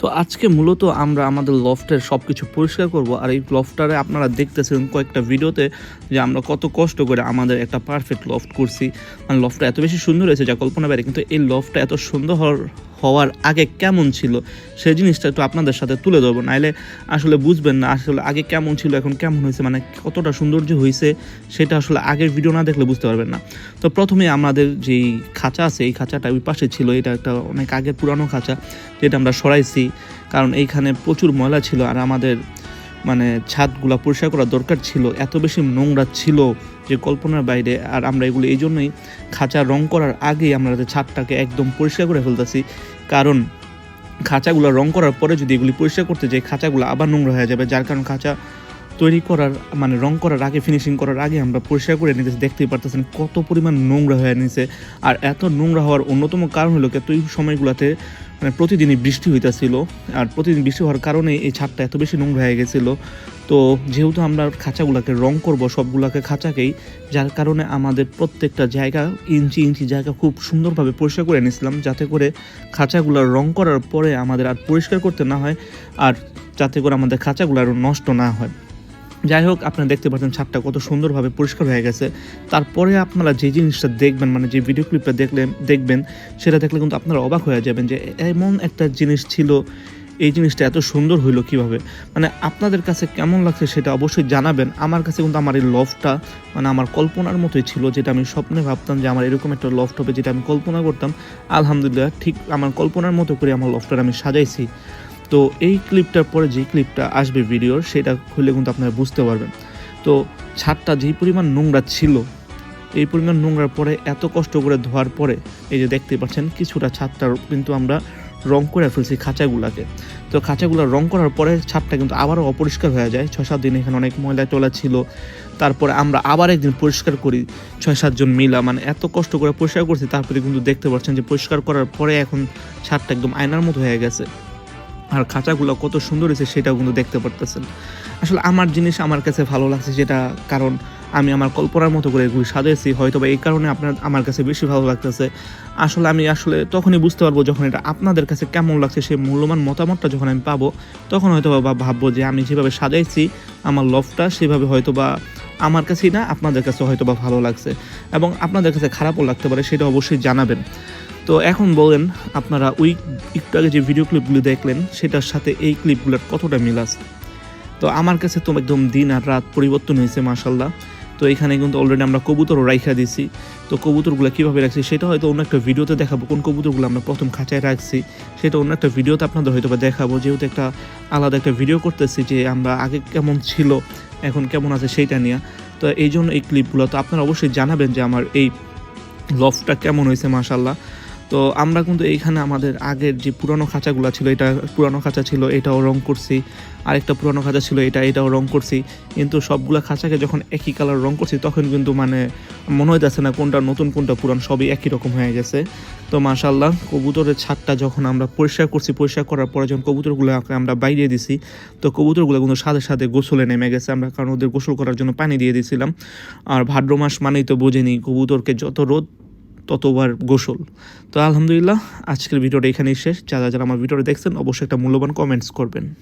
তো আজকে মূলত আমরা আমাদের লফটের সব কিছু পরিষ্কার করব। আর এই লফটারে আপনারা দেখতেছেন কয়েকটা ভিডিওতে যে আমরা কত কষ্ট করে আমাদের একটা পারফেক্ট লফট করছি। মানে লফটটা এত বেশি সুন্দর হয়েছে যা কল্পনা বাইরে কিন্তু এই লফটটা এত সুন্দর হওয়ার হওয়ার আগে কেমন ছিল, সেই জিনিসটা একটু আপনাদের সাথে তুলে ধরবো। নাইলে আসলে বুঝবেন না আসলে আগে কেমন ছিল, এখন কেমন হয়েছে মানে কতটা সৌন্দর্য হয়েছে, সেটা আসলে আগের ভিডিও না দেখলে বুঝতে পারবেন না। তো প্রথমে আমাদের যেই খাঁচা আছে, এই খাঁচাটা ওই পাশে ছিল, এটা একটা অনেক আগের পুরানো খাঁচা, যেটা আমরা সরাইছি, কারণ এইখানে প্রচুর ময়লা ছিল, আর আমাদের মানে ছাদগুলো পরিষ্কার করা দরকার ছিল, এত বেশি নোংরা ছিল যে কল্পনার বাইরে আর আমরা এগুলো এই জন্যই খাঁচা রং করার আগেই আমরা ছাদটাকে একদম পরিষ্কার করে ফেলতেছি। কারণ খাঁচাগুলো রং করার পরে যদি এগুলি পরিষ্কার করতে যাই, খাঁচাগুলো আবার নোংরা হয়ে যাবে। যার কারণ খাঁচা তৈরি করার মানে রং করার আগে ফিনিশিং করার আগে আমরা পরিষ্কার করে নিতেছি। দেখতেই পারতেছেন কত পরিমাণ নোংরা হয়ে নিছে। আর এত নোংরা হওয়ার অন্যতম কারণ হলো ওই সময়গুলোতে মানে প্রতিদিনই বৃষ্টি হইতেছিল। আর প্রতিদিন বৃষ্টি হওয়ার কারণে এই ছাদটা এত বেশি নোংরা হয়ে গেছিল। তো যেহেতু আমরা খাঁচাগুলোকে রং করব, সবগুলোকে খাঁচাকেই, যার কারণে আমাদের প্রত্যেকটা জায়গা ইঞ্চি ইঞ্চি জায়গা খুব সুন্দরভাবে পরিষ্কার করে নিয়েছিলাম যাতে করে খাঁচাগুলো রং করার পরে আমাদের আর পরিষ্কার করতে না হয় আর যাতে করে আমাদের খাঁচাগুলো আরও নষ্ট না হয়। যাই হোক, আপনারা দেখতে পাচ্ছেন ছাদটা কত সুন্দরভাবে পরিষ্কার হয়ে গেছে। তারপরে আপনারা যে জিনিসটা দেখবেন মানে যে ভিডিও ক্লিপটা দেখলে দেখবেন, সেটা দেখলে কিন্তু আপনারা অবাক হয়ে যাবেন যে এমন একটা জিনিস ছিল এই জিনিসটা এত সুন্দর হইল কীভাবে? মানে আপনাদের কাছে কেমন লাগছে সেটা অবশ্যই জানাবেন। আমার কাছে কিন্তু আমার এই লফটা মানে আমার কল্পনার মতোই ছিল, যেটা আমি স্বপ্নে ভাবতাম যে আমার এরকম একটা লফট হবে যেটা আমি কল্পনা করতাম, আলহামদুলিল্লাহ ঠিক আমার কল্পনার মতো করে আমার লফটার আমি সাজাইছি। তো এই ক্লিপটার পরে যে ক্লিপটা আসবে ভিডিওর সেটা খুলে কিন্তু আপনারা বুঝতে পারবেন। তো ছাদটা যেই পরিমাণ নোংরা ছিল, এই পরিমাণ নোংরার পরে এত কষ্ট করে ধোয়ার পরে, এই যে দেখতে পাচ্ছেন, কিছুটা ছাদটার কিন্তু আমরা রং করে ফেলছি খাঁচাগুলাকে। তো খাঁচাগুলো রং করার পরে ছাদটা কিন্তু আবারও অপরিষ্কার হয়ে যায়। ছয় সাত দিন এখানে অনেক ময়লা টলা ছিল। তারপরে আমরা আবার একদিন পরিষ্কার করি। ছয় সাতজন মিলা মানে এত কষ্ট করে পরিষ্কার করছি তারপরে কিন্তু দেখতে পাচ্ছেন যে পরিষ্কার করার পরে এখন ছাদটা একদম আয়নার মতো হয়ে গেছে। আর খাঁচাগুলো কত সুন্দর হয়েছে সেটাও কিন্তু দেখতে পারতেছেন। আসলে আমার জিনিস আমার কাছে ভালো লাগছে, যেটা কারণ আমি আমার কল্পনার মতো করে এগুলি সাজিয়েছি হয়তো বা এই কারণে আপনার, আমার কাছে বেশি ভালো লাগতেছে। আসলে আমি আসলে তখনই বুঝতে পারব যখন এটা আপনাদের কাছে কেমন লাগছে, সেই মূল্যবান মতামতটা যখন আমি পাবো, তখন হয়তো বা ভাববো যে আমি যেভাবে সাজাইছি, আমার লফটা সেভাবে হয়তো বা আমার কাছেই না, আপনাদের কাছে হয়তো বা ভালো লাগছে এবং আপনাদের কাছে খারাপও লাগতে পারে, সেটা অবশ্যই জানাবেন। তো এখন বলেন, আপনারা ওই একটু আগে যে ভিডিও ক্লিপগুলি দেখলেন, সেটার সাথে এই ক্লিপগুলোর কতটা মিল আছে? তো আমার কাছে তো একদম দিন আর রাত পরিবর্তন হয়েছে মাসাল্লাহ তো এখানে কিন্তু অলরেডি আমরা কবুতরও রাইখা দিছি। তো কবুতরগুলো কীভাবে রাখছি সেটা হয়তো অন্য একটা ভিডিওতে দেখাবো, কোন কবুতরগুলো আমরা প্রথম খাঁচায় রাখছি সেটা অন্য একটা ভিডিওতে আপনাদের হয়তো বা দেখাবো। যেহেতু একটা আলাদা একটা ভিডিও করতেছি যে আমরা আগে কেমন ছিল, এখন কেমন আছে সেইটা নিয়ে। তো এই জন্য এই ক্লিপগুলো তো আপনারা অবশ্যই জানাবেন যে আমার এই লফটা কেমন হয়েছে মাসাল্লাহ তো আমরা কিন্তু এইখানে আমাদের আগের যে পুরনো খাঁচাগুলো ছিল, এটা পুরনো খাঁচা ছিল, এটাও রং করছি। আরেকটা পুরনো খাঁচা ছিল, এটা, এটাও রং করছি। কিন্তু সবগুলো খাঁচাকে যখন একই কালার রং করছি, তখন কিন্তু মানে মনে হইতেছে না কোনটা নতুন, কোনটা পুরান, সবই একই রকম হয়ে গেছে। তো মাশাল্লাহ কবুতরের ছাদটা যখন আমরা পরিষ্কার করছি, পরিষ্কার করার পরে যখন কবুতরগুলো আমরা বাইরে দিছি, তো কবুতরগুলো কিন্তু সাথে সাথে গোসলে নেমে গেছে। আমরা কারণ ওদের গোসল করার জন্য পানি দিয়ে দিয়েছিলাম আর ভাদ্র মাস মানেই তো বোঝেনি, কবুতরকে যত রোদ ততবার গোসল। তো আলহামদুলিল্লাহ, আজকের ভিডিওটা এখানেই শেষ। যারা যারা আমার ভিডিওটা দেখছেন, অবশ্যই একটা মূল্যবান কমেন্টস করবেন।